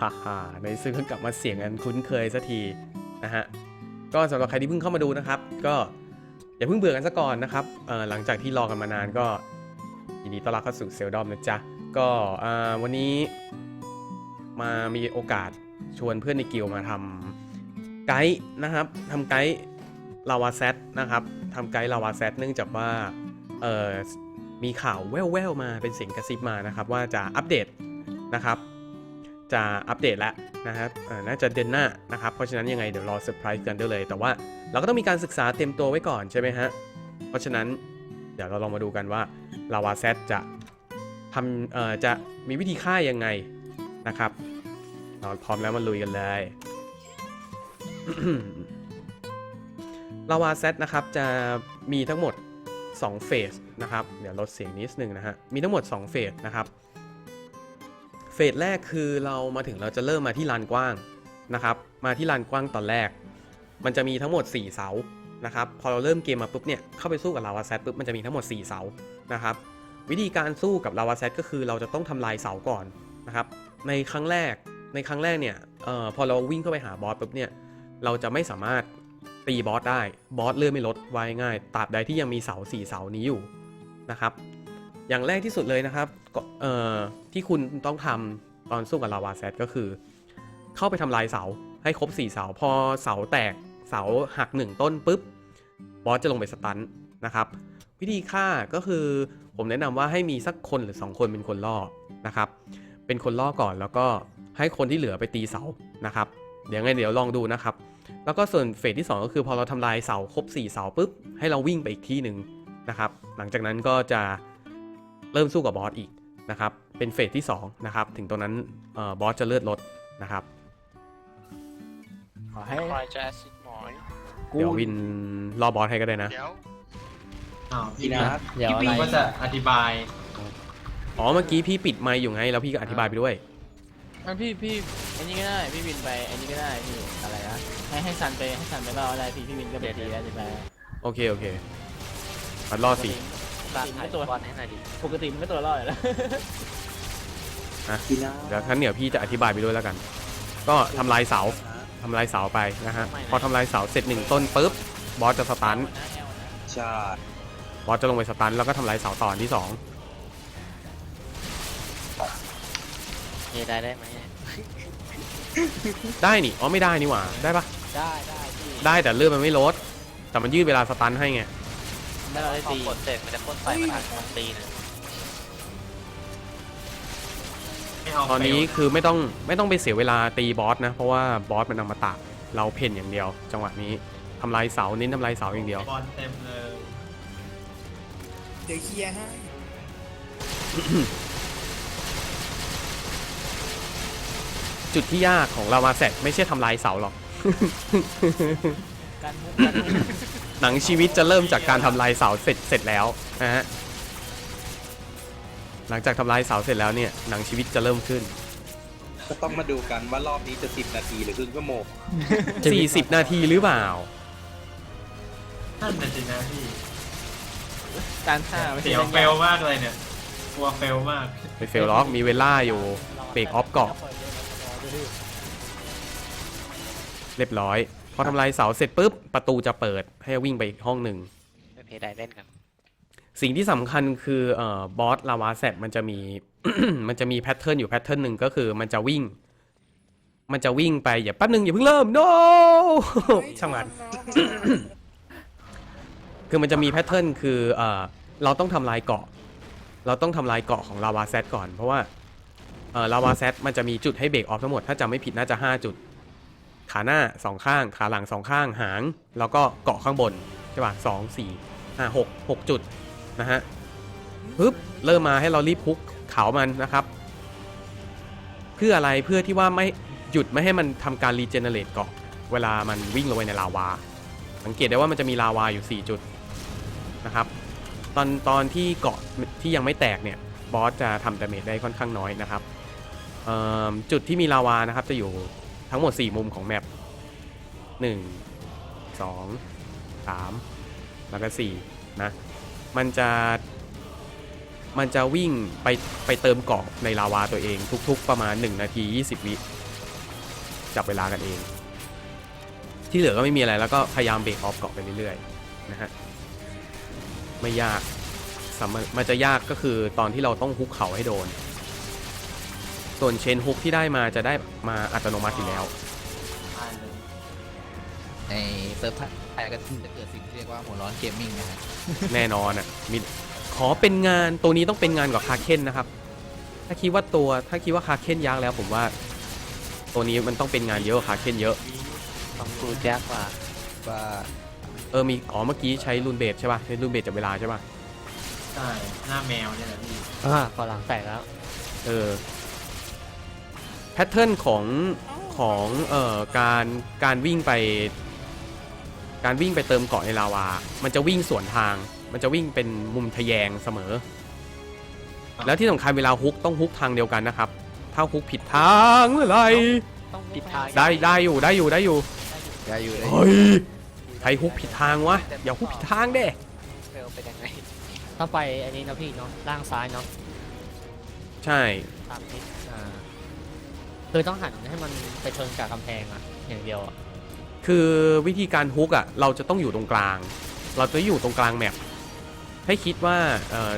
ฮ่าฮ่าในซึ่งก็กลับมาเสียงกันคุ้นเคยสักทีนะฮะ ก็สำหรับใครที่เพิ่งเข้ามาดูนะครับ ก็อย่าเพิ่งเบื่อกันซะก่อนนะครับหลังจากที่รอกันมานานก็ยินดีต้อนรับเข้าสู่เซลดอมนะจ๊ะ ก็วันนี้มามีโอกาสชวนเพื่อนในกิลมาทำไกด์นะครับทำไกด์ลาวาเซตนะครับทำไกด์ลาวาเซตเนื่องจากว่ามีข่าวแว่วๆมาเป็นเสียงกระซิบมานะครับ ว่าจะอัปเดตนะครับ จะอัปเดตแล้วนะครับน่าจะเดือนหน้านะครับ เพราะฉะนั้นยังไงเดี๋ยวรอเซอร์ไพรส์กันได้เลย แต่ว่าเราก็ต้องมีการศึกษาเต็มตัวไว้ก่อนใช่ไหมฮะ เพราะฉะนั้นเดี๋ยวเราลองมาดูกันว่าลาวาเซตจะทำเอ่อจะมีวิธีฆ่ายังไงนะครับเราพร้อมแล้วมาลุยกันเลยลาวาเซตนะครับจะมีทั้งหมด2เฟสนะครับ เดี๋ยวลดเสียงนิดนึงนะฮะ มีทั้งหมด2เฟสนะครับ เฟสแรกคือเรามาถึงเราจะเริ่มมาที่ลานกว้างนะครับ มาที่ลานกว้างตอนแรก มันจะมีทั้งหมด 4 เสานะครับ พอเราเริ่มเกมมาปุ๊บเนี่ย เข้าไปสู้กับลาวาเซตปุ๊บมันจะมีทั้งหมด 4 เสานะครับ วิธีการสู้กับลาวาเซตก็คือเราจะต้องทำลายเสาก่อนนะครับ ในครั้งแรก ในครั้งแรกเนี่ยออพอเราวิ่งเข้าไปหาบอสปุ๊บเนี่ย เราจะไม่สามารถตีบอสได้ บอสเลื่อนไม่ลดไว้ง่ายตราบใดที่ยังมีเสาสี่เสานี้อยู่นะครับ อย่างแรกที่สุดเลยนะครับเอ่อที่คุณต้องทำตอนสู้กับลาวาเซตก็คือ เข้าไปทำลายเสาให้ครบ 4 เสา พอเสาแตกเสาหัก 1 ต้นปุ๊บบอสจะลงไปสตันนะครับ วิธีฆ่าก็คือผมแนะนำว่าให้มีสักคนหรือ 2 คนเป็นคนล่อนะครับ เป็นคนล่อก่อนแล้วก็ให้คนที่เหลือไปตีเสานะครับ เดี๋ยวไงเดี๋ยวลองดูนะครับ แล้วก็ส่วนเฟสที่ 2 ก็คือพอเราทำลายเสาครบ 4 เสาปุ๊บให้เราวิ่งไปอีกที่หนึ่งนะครับ หลังจากนั้นก็จะ เริ่มสู้กับบอสอีกนะครับ เป็นเฟสที่2นะครับ ถึงตรงนั้นเอ่อบอสจะเลือดลดนะครับขอให้คอยจะแอซิดหมอยเดี๋ยววินรอบอสให้ก็ได้นะ เดี๋ยวอ้าวพี่นะเดี๋ยวอะไรพี่ก็จะอธิบาย อ๋อ เมื่อกี้พี่ปิดไมค์อยู่ไง แล้วพี่ก็อธิบายไปด้วยงั้นพี่พี่อันนี้ก็ได้พี่วินไปอันนี้ก็ได้พี่อะไรนะให้ให้ซันไปให้ซันไปเล่าอะไรพี่พี่วินก็ไปดีแล้วใช่ไหมโอเคโอเคปัดล่อสิ ปกติไม่ตัวบอลให้หน่อยดิปกติมันไม่ตัวล่ออยู่แล้วพี่นะเดี๋ยวงั้นเดี๋ยวพี่จะอธิบายไปด้วยแล้วกัน ก็ทำลายเสาทำลายเสาไปนะฮะ พอทำลายเสาเสร็จหนึ่งต้นปุ๊บบอสจะสตันใช่บอสจะลงไปสตันแล้วก็ทำลายเสาต่ออันที่สองเยได้ได้ไหมได้นี่อ๋อไม่ได้นี่หว่าได้ปะได้ได้พี่ได้แต่เลือดมันไม่ลดแต่มันยืดเวลาสตันให้ไง ได้เราได้พอตีกดเสร็จมันจะพ่นไฟมาทางมันตีนะไม่เอาตอนนี้คือไม่ต้องไม่ต้องไปเสียเวลาตีบอสนะ เพราะว่าบอสมันอมตะเราเพ่นอย่างเดียว จังหวะนี้ทำลายเสาเน้นทำลายเสาอย่างเดียวบอลเต็มเลยเดี๋ยวเคลียร์ให้จุดที่ยากของเรามาเสร็จไม่ใช่ทำลายเสาหรอกการมุกการมุก หนังชีวิตจะเริ่มจากการทำลายเสาเสร็จเสร็จแล้วนะฮะหลังจากทำลายเสาเสร็จแล้วเนี่ยหนังชีวิตจะเริ่มขึ้น ก็ต้องมาดูกันว่ารอบนี้จะ10นาทีหรือครึ่งชั่วโมง40 นาทีหรือเปล่า นั่นเป็นจริงนะพี่การฆ่าไม่ใช่เสียวรื่องเฟยากลมากเลยเนี่ยกลัวเฟลมากไปเฟลล็อกมีเวล่าอยู่เบรกออฟเกาะเรียบร้อย พอทำลายเสาเสร็จปุ๊บประตูจะเปิดให้วิ่งไปอีกห้องหนึ่งไปเพย์ได้เล่นกันสิ่งที่สำคัญคือเอ่อบอสลาวาแซดมันจะมี มันจะมีแพทเทิร์นอยู่แพทเทิร์นหนึ่งก็คือมันจะวิ่ง มันจะวิ่งไปอย่าแป๊บหนึงอย่าเพิ่งเริ่ม no ช่างมัน คือมันจะมีแพทเทิร์นคือเอ่อเราต้องทำลายเกาะ เราต้องทำลายเกาะของลาวาแซดก่อน เพราะว่าเอ่อลาวาแซดมันจะมีจุดให้เบรกออฟทั้งหมด ถ้าจำไม่ผิดน่าจะ 5 จุด ขาหน้าสองข้าง ขาหลังสองข้างหาง แล้วก็เกาะข้างบน ใช่ป่ะสองสี่ห้าหกหกจุดนะฮะปึ๊บเริ่มมาให้เรารีบพุกเขามันนะครับ เพื่ออะไรเพื่อที่ว่าไม่หยุดไม่ให้มันทำการรีเจเนเรตเกาะเวลามันวิ่งลงไปในลาวา สังเกตได้ว่ามันจะมีลาวาอยู่ 4 จุดนะครับ ตอนตอนที่เกาะที่ยังไม่แตกเนี่ยบอสจะทำดาเมจได้ค่อนข้างน้อยนะครับจุดที่มีลาวานะครับจะอยู่ ทั้งหมด 4 มุมของแมป1 2 3 แล้วก็ 4 นะ มันจะ มันจะวิ่งไปไปเติมเกาะในลาวาตัวเองทุกๆประมาณ 1 นาที 20 วิจับเวลากันเอง ที่เหลือก็ไม่มีอะไรแล้วก็พยายามเบรกออฟเกาะไปเรื่อยๆ นะฮะ ไม่ยาก มันจะยากก็คือตอนที่เราต้องฮุกเขาให้โดน ส่วนเชนฮุกที่ได้มาจะได้มาอัตโนมัติอยู่แล้วตายเลยในเซิร์ฟไทยก็จะเกิดสิ่งที่เรียกว่าหัวร้อนเกมมิ่งนะฮะแน่นอนอะมีขอเป็นงานตัวนี้ต้องเป็นงานกับคาเคนนะครับ ถ้าคิดว่าตัวถ้าคิดว่าคาเคนยากแล้วผมว่า ตัวนี้มันต้องเป็นงานเยอะกว่าคาเคนเยอะ ต้องกูยากกว่าว่าเออมีอ๋อเมื่อกี้ใช้รูนเบสใช่ป่ะใช้รูนเบสจับเวลาใช่ป่ะใช่หน้าแมวเนี่ยแหละพี่อ่าพอหลังแตกแล้ว เออ แพทเทิร์นของของเอ่อการการวิ่งไป การวิ่งไปเติมเกาะในลาวา มันจะวิ่งสวนทาง มันจะวิ่งเป็นมุมทะแยงเสมอ แล้วที่สำคัญเวลาฮุกต้องฮุกทางเดียวกันนะครับ ถ้าฮุกผิดทางเมื่อไหรผิดทางได้ได้อยู่ได้อยู่ได้อยู่ได้อยู่ได้อยู่เฮ้ยใครฮุกผิดทางวะอย่าฮุกผิดทางเด้เฟลเป็นยังไงต้องไปอันนี้นะพี่เนาะล่างซ้ายเนาะใช่ตามทิศอ่า คือต้องหันให้มันไปชนกับกำแพงอะอย่างเดียวอะคือวิธีการฮุกอะเราจะต้องอยู่ตรงกลาง เราจะอยู่ตรงกลางแมปให้คิดว่าเอ่อ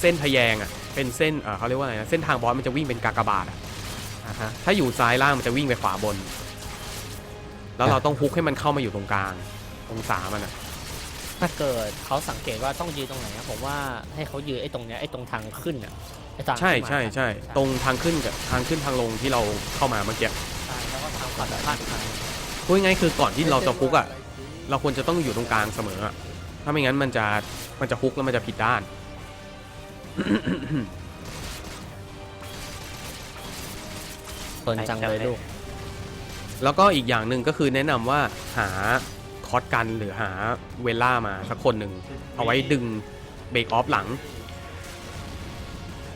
เส้นทะแยงอะเป็นเส้นเอ่อเขาเรียกว่าอะไรนะเส้นทางบอสมันจะวิ่งเป็นกากบาทอะอ่าฮะถ้าอยู่ซ้ายล่างมันจะวิ่งไปขวาบน แล้วเราต้องฮุกให้มันเข้ามาอยู่ตรงกลางองศามันอะถ้าเกิดเขาสังเกตว่าต้องยืนตรงไหนอะผมว่าให้เขายืนไอ้ตรงเนี้ยไอ้ตรงทางขึ้นอะ ไอ้ทางใช่ขึ้นมาใช่ใช่ตรงทางขึ้นกับทางขึ้นทางลงที่เราเข้ามาเมื่อกี้ใช่แล้วก็ทางขวาด้านข้างพูดง่ายๆคือก่อนที่เราจะฮุกอะเราควรจะต้องอยู่ตรงกลางเสมออะถ้าไม่งั้นมันจะมันจะฮุกแล้วมันจะผิดด้านเพลินจังเลยลูก แล้วก็อีกอย่างหนึ่งก็คือแนะนำว่าหาคอร์สกันหรือหาเวล่ามาสักคนหนึ่งเอาไว้ดึงเบรกออฟหลัง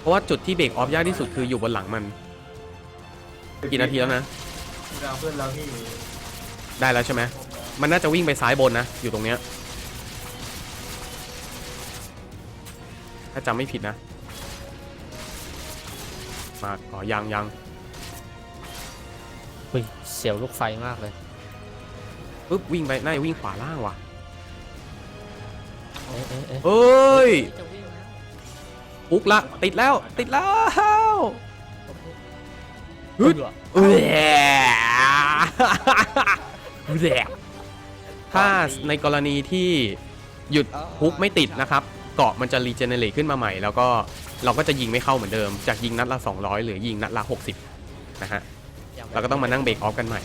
เพราะว่าจุดที่เบรกออฟยากที่สุดคืออยู่บนหลังมัน กี่นาทีแล้วนะเราเพื่อนเราพี่ได้แล้วใช่ไหมมันน่าจะวิ่งไปซ้ายบนนะ อยู่ตรงเนี้ย ถ้าจำไม่ผิดนะ มาอ๋อยังยังอุ้ยเสียวลูกไฟมากเลย ปึ๊บวิ่งไปน่าจะวิ่งขวาล่างว่ะ เอ๊ะเอ๊ะเอ๊ะเอ้ย จะวิ่ง แล้วอุกละ ติดแล้ว ติดแล้วฮึฮึดดเอ้ยแหลกถ้าในกรณีที่หยุดฮุกไม่ติดนะครับ เกาะมันจะรีเจเนเรตขึ้นมาใหม่ แล้วก็เราก็จะยิงไม่เข้าเหมือนเดิม จากยิงนัดละ 200 หรือยิงนัดละ 60 นะฮะเราก็ต้องมานั่งเบรกออฟกันใหม่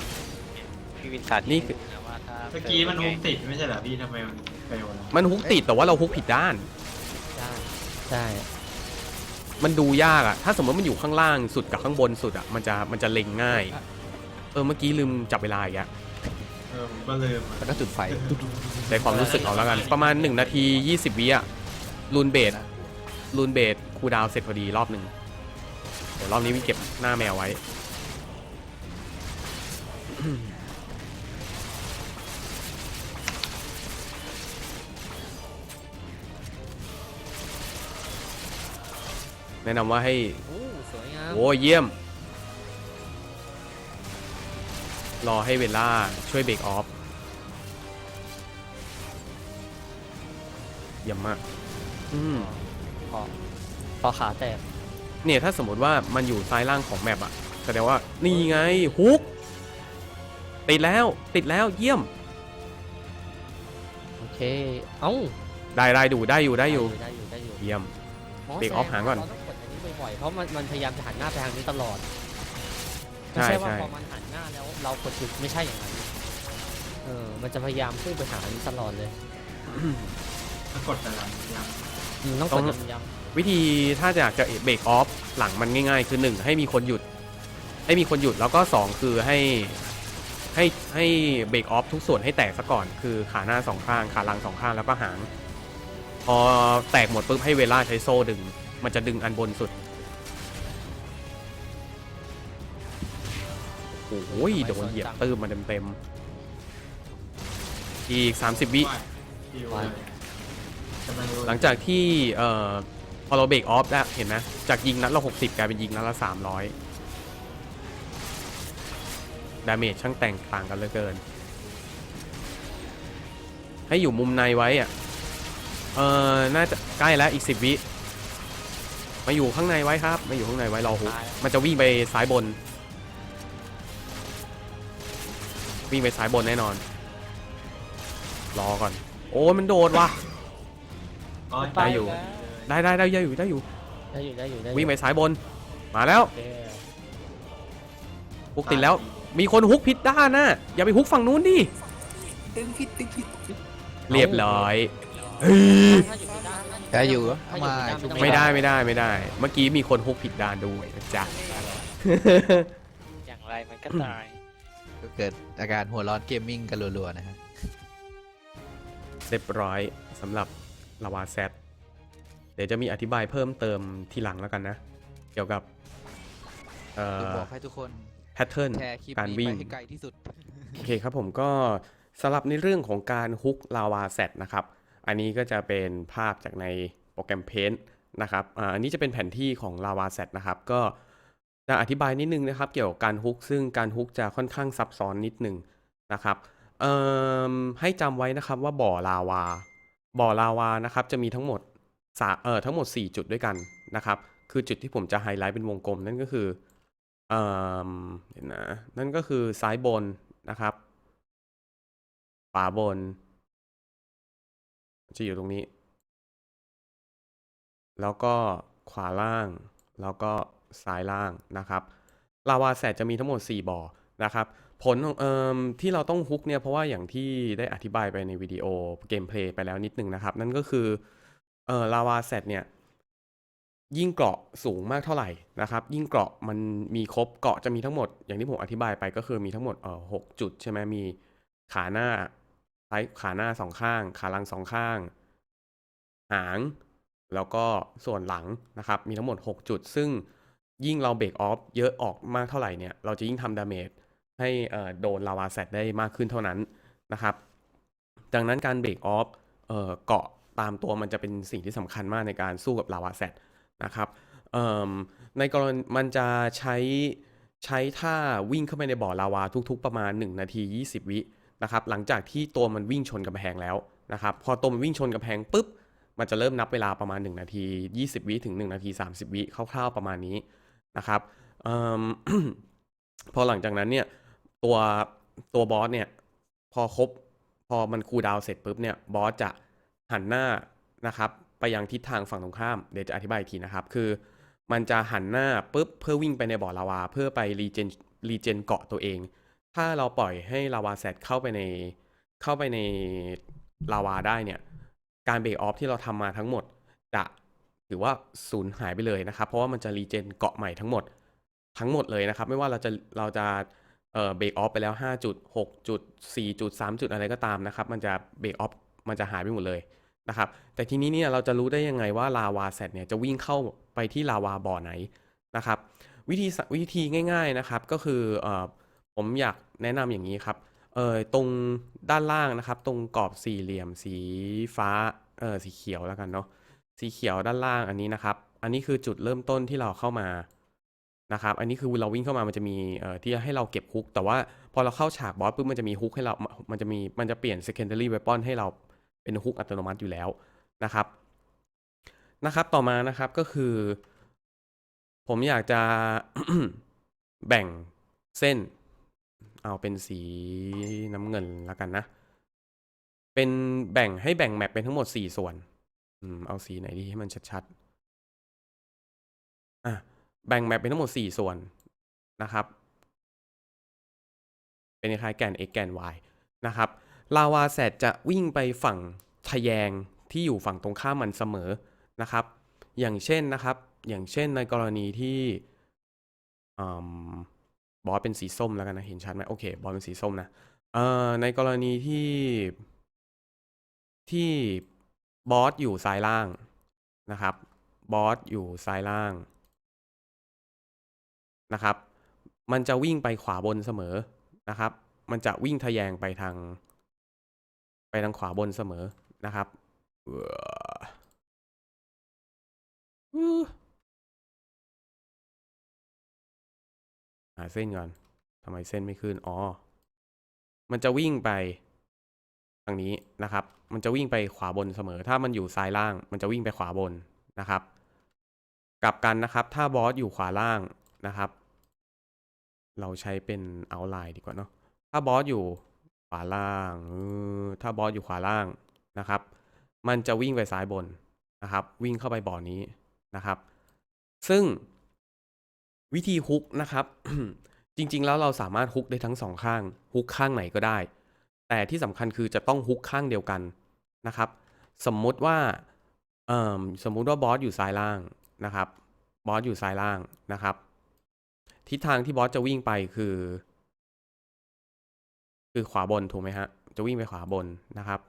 พี่วินสาธิตนี่คือนะว่าถ้าเมื่อกี้มันฮุกติดไม่ใช่เหรอพี่ทำไมมันเฟลล่ะมันฮุกติดแต่ว่าเราฮุกผิดด้านใช่ใช่ มันดูยากอะถ้าสมมติมันอยู่ข้างล่างสุดกับข้างบนสุดอะมันจะมันจะเล็งง่าย เออเมื่อกี้ลืมจับเวลาอีกอะเออผมก็ลืมอะแล้วก็จุดไฟ ในความรู้สึกเอาแล้วกัน ประมาณ 1 นาที 20 วิอะรูนเบสรูนเบสคูลดาวน์เสร็จพอดีรอบหนึ่งเดี๋ยวรอบนี้วิเก็บหน้าแมวไว้ แนะนำว่าให้โอ้สวยงามโอ้เยี่ยม รอให้เวลาช่วยเบรกออฟเยี่ยมมากอืมพอพอขาแตกเนี่ยถ้าสมมติว่ามันอยู่ซ้ายล่างของแมปอะแสดงว่านี่ไงฮุกติดแล้วติดแล้วเยี่ยม โอเค เอ้าได้ได้ดูได้อยู่ได้อยู่ได้อยู่ได้อยู่เยี่ยมหมเบรกออฟหางก่อน เราต้องกดอันนี้ บ่อยๆเพราะมันมันพยายามจะหันหน้าไปทางนี้ตลอดใช่ไม่ใช่ว่าใช่พอมันหันหน้าแล้วเรากดหยุดไม่ใช่อย่างนั้นเออมันจะพยายามพุ่งไปหาอันนี้ตลอดเลยถ้ากดแต่ละอย่างอืมต้องต้กอดงย้ำวิธีถ้าอยากจะเบรกออฟหลังมันง่ายๆ คือ1ให้มีคนหยุด ให้มีคนหยุดแล้วก็2คือให้ให้ให้เบรกออฟทุกส่วนให้แตกซะก่อน คือขาหน้าสองข้างขาหลังสองข้างแล้วก็หาง พอแตกหมดปุ๊บให้เวลาใช้โซ่ดึง มันจะดึงอันบนสุด โอ้ยโดนเหยียบตื้มมาเต็มๆ อีก 30 วิว่าฟิวเลยกำลังรู้หลังจากที่เอ่อพอเราเบรกออฟแล้วเห็นไหมจากยิงนัดละ 60 กลายเป็นยิงนัดละ 300 ดาเมจช่างแตกต่างกันเหลือเกิน ให้อยู่มุมในไว้อะเออน่าจะใกล้แล้วอีกสิบวิ มาอยู่ข้างในไว้ครับ มาอยู่ข้างในไว้รอฮุกตายแล้วมันจะวิ่งไปซ้ายบน วิ่งไปซ้ายบนแน่นอน รอก่อน โอ้ยมันโดดว่ะอ๋อได้อยู่ได้ได้ได้ได้อยู่ได้อยู่ ได้อยู่ได้อยู่ได้อยู่วิ่งไปซ้ายบน มาแล้วโอเคฮุกติดแล้ว มีคนฮุกผิดด้านน่ะอย่าไปฮุกฝั่งนู้นดิ ตึงผิดตึงผิดเรียบร้อย ถ้าอยู่ที่ด้านนั่นได้อยู่ถ้ามาอยู่ที่ด้านชุบไม่ได้ไม่ได้ไม่ได้ เมื่อกี้มีคนฮุกผิดด้านด้วยนะจ๊ะ อย่างไรมันก็ตายก็ เกิดอาการหัวร้อนเกมมิ่งกันรัวๆนะฮะเรียบร้อยสำหรับลาวาแซดเดี๋ยวจะมีอธิบายเพิ่มเติมทีหลังแล้วกันนะ เกี่ยวกับเอ่จะอบอกให้ทุกคนแพทเทิร์นแชร์คลิปการนี้วิ่ไปงให้ไกลที่สุดโอเคครับผมก็สำหรับในเรื่องของการฮุกลาวาแซดนะครับ อันนี้ก็จะเป็นภาพจากในโปรแกรม Paint นะครับอ่าอันนี้จะเป็นแผนที่ของลาวาแซดนะครับ ก็ จะอธิบายนิดนึงนะครับ เกี่ยวกับการฮุกซึ่งการฮุกจะค่อนข้างซับซ้อนนิดนึงนะครับให้จำไว้นะครับว่าบ่อลาวา บ่อลาวานะครับจะมีทั้งหมดสาเอ่อทั้งหมด 4 จุดด้วยกันนะครับ คือจุดที่ผมจะไฮไลท์เป็นวงกลมนั่นก็คือเอ่มเดี๋ยวนะนั่นก็คือซ้ายบนนะครับขวาบน จะอยู่ตรงนี้ แล้วก็ขวาล่างแล้วก็ ซ้ายล่างนะครับลาวาแซดจะมีทั้งหมด 4บ่อนะครับผลของเอ่มที่เราต้องฮุกเนี่ยเพราะว่าอย่างที่ได้อธิบายไปในวิดีโอเกมเพลย์ไปแล้วนิดนึงนะครับ นั่นก็คือเอ่อลาวาแซดเนี่ยยิ่งเกราะสูงมากเท่าไหร่นะครับ ยิ่งเกราะมันมีครบเกราะจะมีทั้งหมด อย่างที่ผมอธิบายไปก็คือมีทั้งหมดเอ่อหกจุดใช่ไหมมีขาหน้าซ้ายขาหน้าสองข้าง ขาหลังสองข้าง หาง แล้วก็ส่วนหลังนะครับ มีทั้งหมด 6 จุด ซึ่ง ยิ่งเราเบรกออฟเยอะออกมากเท่าไหร่เนี่ย เราจะยิ่งทำดาเมจให้โดนลาวาแซดได้มากขึ้นเท่านั้นนะครับ ดังนั้นการเบรกออฟเกาะตามตัวมันจะเป็นสิ่งที่สำคัญมากในการสู้กับลาวาแซดนะครับในกรณีมันจะใช้ใช้ท่าวิ่งเข้าไปในบ่อลาวาทุกๆ ประมาณ 1 นาที 20 วินะครับ หลังจากที่ตัวมันวิ่งชนกำแพงแล้วนะครับ พอตัวมันวิ่งชนกำแพงปุ๊บ มันจะเริ่มนับเวลาประมาณ 1 นาที 20 วิถึง 1 นาที 30 วิคร่าวๆประมาณนี้ นะครับอพอหลังจากนั้นเนี่ยตัวตัวบอสเนี่ยพอครบพอมันคูลดาวเสร็จปุ๊บเนี่ยบอสจะหันหน้านะครับไปยังทิศทางฝั่งตรงข้ามเดี๋ยวจะอธิบายอีกทีนะครับ คือมันจะหันหน้าปุ๊บเพื่อวิ่งไปในบ่อลาวา เพื่อไปรีเจนรีเจนเกาะตัวเอง ถ้าเราปล่อยให้ลาวาแซดเข้าไปในเข้าไปในลาวาได้เนี่ยการเบรกออฟที่เราทำมาทั้งหมดจะ ถือว่าสูญหายไปเลยนะครับ เพราะว่ามันจะรีเจนเกาะใหม่ทั้งหมดทั้งหมดเลยนะครับ ไม่ว่าเราจะเราจะเบรกออฟไปแล้ว 5 จุด 6 จุด 4 จุด 3 จุดอะไรก็ตามนะครับ มันจะเบรกออฟมันจะหายไปหมดเลยนะครับ แต่ทีนี้เนี่ยเราจะรู้ได้ยังไงว่าลาวาแซดเนี่ยจะวิ่งเข้าไปที่ลาวาบ่อไหนนะครับ วิธีวิธีง่ายๆนะครับก็คือเออผมอยากแนะนำอย่างนี้ครับเออตรงด้านล่างนะครับ ตรงกรอบสี่เหลี่ยมสีฟ้าเออสีเขียวแล้วกันเนาะ สีเขียวด้านล่างอันนี้นะครับ อันนี้คือจุดเริ่มต้นที่เราเข้ามานะครับ อันนี้คือเราวิ่งเข้ามามันจะมีเอ่อที่ให้เราเก็บฮุก แต่ว่าพอเราเข้าฉากบอสปุ๊บมันจะมีฮุกให้เรา มันจะมี มันจะเปลี่ยน secondary weapon ให้เราเป็นฮุกอัตโนมัติอยู่แล้วนะครับ นะครับ ต่อมานะครับก็คือ ผมอยากจะแบ่งเส้น เอาเป็นสีน้ำเงินแล้วกันนะ เป็นแบ่งให้แบ่งแมปเป็นทั้งหมด 4 ส่วน อืม เอาสีไหนดีให้มันชัดๆ อะ แบ่งแมปเป็นทั้งหมด4ส่วนนะครับ เป็นคล้ายแกน x แกน y นะครับ ลาวาแซดจะวิ่งไปฝั่งทะแยงที่อยู่ฝั่งตรงข้ามมันเสมอนะครับ อย่างเช่นนะครับ อย่างเช่นในกรณีที่บอสเป็นสีส้มแล้วกันนะ เห็นชัดไหมโอเค บอสเป็นสีส้มนะ เอ่อ ในกรณีที่ที่ บอสอยู่ซ้ายล่างนะครับบอสอยู่ซ้ายล่างนะครับ มันจะวิ่งไปขวาบนเสมอนะครับ มันจะวิ่งทะแยงไปทาง ไปทางขวาบนเสมอนะครับหาเส้นก่อนทำไมเส้นไม่ขึ้น อ๋อ มันจะวิ่งไป ทางนี้นะครับ มันจะวิ่งไปขวาบนเสมอ ถ้ามันอยู่ซ้ายล่าง มันจะวิ่งไปขวาบนนะครับ กลับกันนะครับ ถ้าบอสอยู่ขวาล่างนะครับ เราใช้เป็นเอาไลน์ดีกว่าเนาะ ถ้าบอสอยู่ขวาล่าง ถ้าบอสอยู่ขวาล่างนะครับ มันจะวิ่งไปซ้ายบนนะครับ วิ่งเข้าไปบ่อนี้นะครับ ซึ่งวิธีฮุกนะครับ จริง ๆ แล้วเราสามารถฮุกได้ทั้งสองข้างฮุกข้างไหนก็ได้ แต่ที่สำคัญคือจะต้องฮุกข้างเดียวกันนะครับ สมมุติว่าเอ่อสมมุติว่าบอสอยู่ซ้ายล่างนะครับบอสอยู่ซ้ายล่างนะครับ ทิศทางที่บอสจะวิ่งไปคือ คือขวาบนถูกไหมฮะจะวิ่งไปขวาบนนะครับ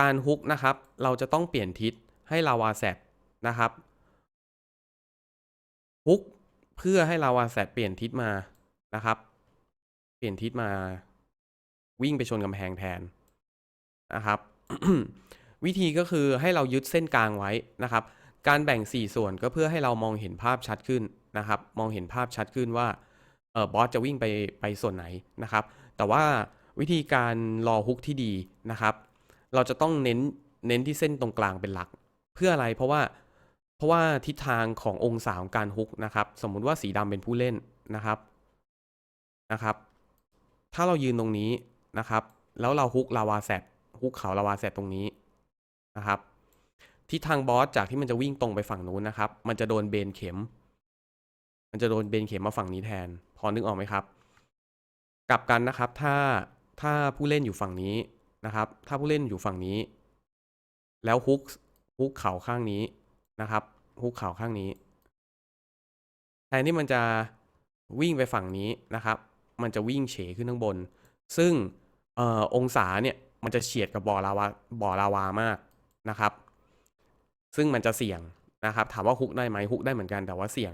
การฮุกนะครับ เราจะต้องเปลี่ยนทิศให้ลาวาแซดนะครับฮุกเพื่อให้ลาวาแซดเปลี่ยนทิศมานะครับ เปลี่ยนทิศมา วิ่งไปชนกำแพงแทนนะครับ วิธีก็คือให้เรายึดเส้นกลางไว้นะครับ การแบ่ง 4 ส่วนก็เพื่อให้เรามองเห็นภาพชัดขึ้นนะครับ มองเห็นภาพชัดขึ้นว่าเออบอสจะวิ่งไปไปส่วนไหนนะครับ แต่ว่าวิธีการรอฮุกที่ดีนะครับ เราจะต้องเน้นเน้นที่เส้นตรงกลางเป็นหลัก เพื่ออะไรเพราะว่าเพราะว่าทิศทางขององศาของการฮุกนะครับ สมมุติว่าสีดำเป็นผู้เล่นนะครับนะครับ ถ้าเรายืนตรงนี้ นะครับ แล้วเราฮุกลาวาแซดฮุกเขาลาวาแซดตรงนี้นะครับทิศทางบอสจากที่มันจะวิ่งตรงไปฝั่งนู้นนะครับ มันจะโดนเบนเข็ม มันจะโดนเบนเข็มมาฝั่งนี้แทน พอนึกออกไหมครับ กลับกันนะครับ ถ้าถ้าผู้เล่นอยู่ฝั่งนี้นะครับ ถ้าผู้เล่นอยู่ฝั่งนี้ แล้วฮุกฮุกเข่าข้างนี้นะครับฮุกเข่าข้างนี้แทนที่มันจะวิ่งไปฝั่งนี้นะครับ มันจะวิ่งเฉขึ้นข้างบน ซึ่ง ออองศาเนี่ยมันจะเฉียดกับบ่อลาวาบ่อลาวามากนะครับ ซึ่งมันจะเสี่ยงนะครับ ถามว่าฮุกได้ไหมฮุกได้เหมือนกันแต่ว่าเสี่ยง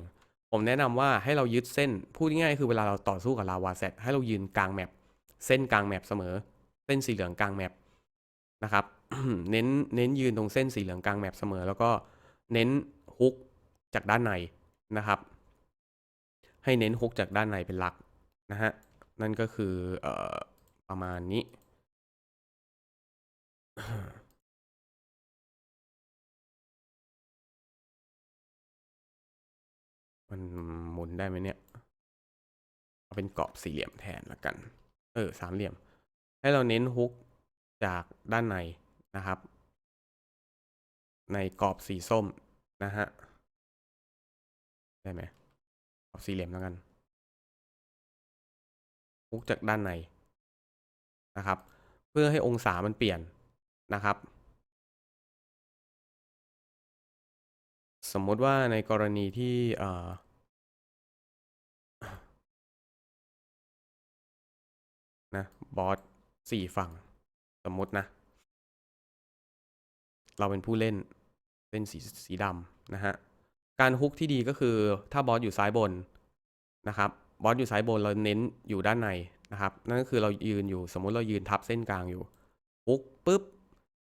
ผมแนะนำว่าให้เรายึดเส้นพูดง่ายๆคือเวลาเราต่อสู้กับลาวาเซตให้เรายืนกลางแมปเส้นกลางแมปเสมอ เส้นสีเหลืองกลางแมปนะครับเน้นเน้นยืนตรงเส้นสีเหลืองกลางแมปเสมอ แล้วก็เน้นฮุกจากด้านในนะครับ ให้เน้นฮุกจากด้านในเป็นหลักนะฮะนั่นก็คืออ ประมาณนี้ มันหมุนได้ไหมเนี่ย เอาเป็นกรอบสี่เหลี่ยมแทนละกัน เออ สามเหลี่ยม ให้เราเน้นฮุกจากด้านในนะครับ ในกรอบสีส้มนะฮะ ได้ไหมกรอบสี่เหลี่ยมแล้วกันฮุกจากด้านใน นะครับ เพื่อให้องศามันเปลี่ยนนะครับ สมมติว่าในกรณีที่นะบอสสี่ฝั่ง สมมตินะ เราเป็นผู้เล่นเล่นสีสีดำนะฮะการฮุกที่ดีก็คือถ้าบอสอยู่ซ้ายบนนะครับบอสอยู่ซ้ายบนเราเน้นอยู่ด้านใน นะครับ นั่นก็คือเรายืนอยู่ สมมุติเรายืนทับเส้นกลางอยู่ฮุกปุ๊บ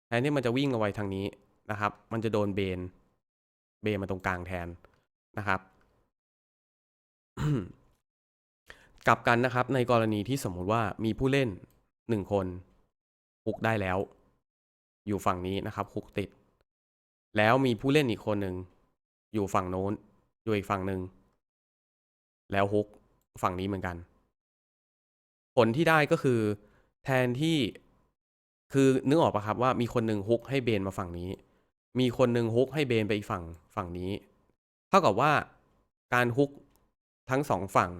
แทนที่มันจะวิ่งเอาไว้ทางนี้นะครับ มันจะโดนเบน เบนมาตรงกลางแทนนะครับ กลับกันนะครับ ในกรณีที่สมมุติว่ามีผู้เล่นหนึ่งคนฮุกได้แล้ว อยู่ฝั่งนี้นะครับฮุกติด แล้วมีผู้เล่นอีกคนหนึ่งอยู่ฝั่งโน้นอยู่อีกฝั่งหนึ่งแล้วฮุกฝั่งนี้เหมือนกัน ผลที่ได้ก็คือแทนที่คือนึกออกปะครับว่ามีคนหนึ่งฮุกให้เบนมาฝั่งนี้ มีคนหนึ่งฮุกให้เบนไปอีกฝั่งฝั่งนี้ เท่ากับว่าการฮุกทั้งสองฝั่ง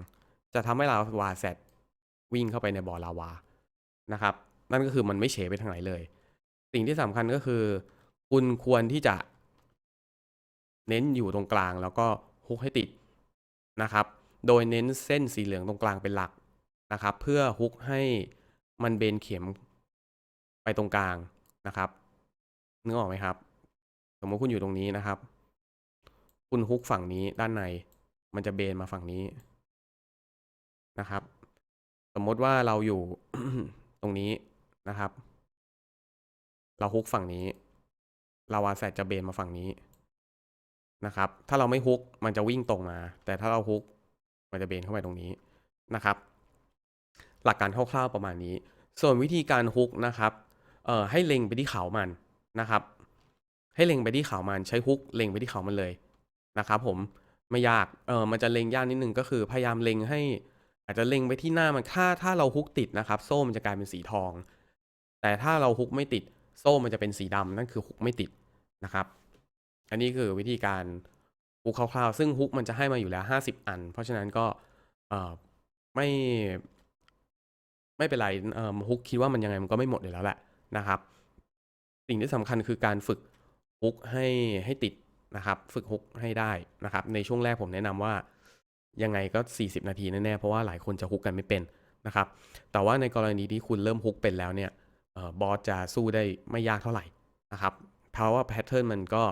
จะทำให้ลาวาแซดวิ่งเข้าไปในบ่อลาวานะครับ นั่นก็คือมันไม่เฉไปทางไหนเลย สิ่งที่สำคัญก็คือ คุณควรที่จะ เน้นอยู่ตรงกลางแล้วก็ฮุกให้ติดนะครับ โดยเน้นเส้นสีเหลืองตรงกลางเป็นหลัก นะครับ เพื่อฮุกให้มันเบนเข็มไปตรงกลางนะครับนึกออกไหมครับ สมมติคุณอยู่ตรงนี้นะครับ คุณฮุกฝั่งนี้ด้านใน มันจะเบนมาฝั่งนี้นะครับ สมมติว่าเราอยู่ตรงนี้นะครับ เราฮุกฝั่งนี้ลาวาแซจะเบนมาฝั่งนี้นะครับ ถ้าเราไม่ฮุกมันจะวิ่งตรงมา แต่ถ้าเราฮุกมันจะเบนเข้าไปตรงนี้นะครับ หลักการคร่าวๆประมาณนี้ ส่วนวิธีการฮุกนะครับเอ่อให้เล็งไปที่เขามันนะครับ ให้เล็งไปที่เขามันใช้ฮุกเล็งไปที่เขามันเลยนะครับ ผมไม่ยากเออมันจะเล็งยากนิดนึงก็คือพยายามเล็งให้ อาจจะเล็งไปที่หน้ามันถ้าถ้าเราฮุกติดนะครับ โซ่มันจะกลายเป็นสีทอง แต่ถ้าเราฮุกไม่ติด โซ่มันจะเป็นสีดำนั่นคือฮุกไม่ติดนะครับ อันนี้คือวิธีการฮุกคร่าวๆซึ่งฮุกมันจะให้มาอยู่แล้ว 50 อัน เพราะฉะนั้นก็เอ่อไม่ ไม่เป็นไรเออฮุกคิดว่ามันยังไงมันก็ไม่หมดอยู่แล้วแหละนะครับ สิ่งที่สำคัญคือการฝึกฮุกให้ให้ติดนะครับ ฝึกฮุกให้ได้นะครับ ในช่วงแรกผมแนะนำว่ายังไงก็ 40 นาทีแน่ๆเพราะว่าหลายคนจะฮุกกันไม่เป็นนะครับ แต่ว่าในกรณีที่คุณเริ่มฮุกเป็นแล้วเนี่ยออบอสจะสู้ได้ไม่ยากเท่าไหร่นะครับ เพราะว่าแพทเทิร์นมันก็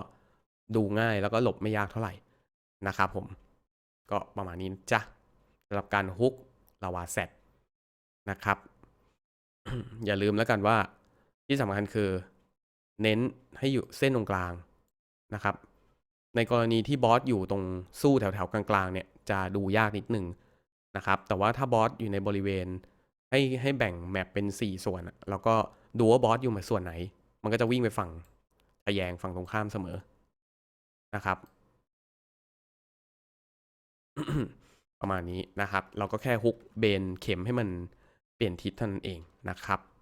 ดูง่ายแล้วก็หลบไม่ยากเท่าไหร่นะครับผมก็ประมาณนี้จ้ะสำหรับการฮุกลาวาเซต นะครับ อย่าลืมแล้วกันว่าที่สำคัญคือ เน้นให้อยู่เส้นตรงกลางนะครับ ในกรณีที่บอสอยู่ตรงสู้แถวๆกลางๆเนี่ยจะดูยากนิดหนึ่งนะครับ แต่ว่าถ้าบอสอยู่ในบริเวณ ให้ให้แบ่งแมปเป็น 4 ส่วน แล้วก็ดูว่าบอสอยู่มาส่วนไหน มันก็จะวิ่งไปฝั่งทะแยงฝั่งตรงข้ามเสมอนะครับ ประมาณนี้นะครับ เราก็แค่ฮุกเบนเข็มให้มัน เปลี่ยนทิศเท่านั้นเองนะครับ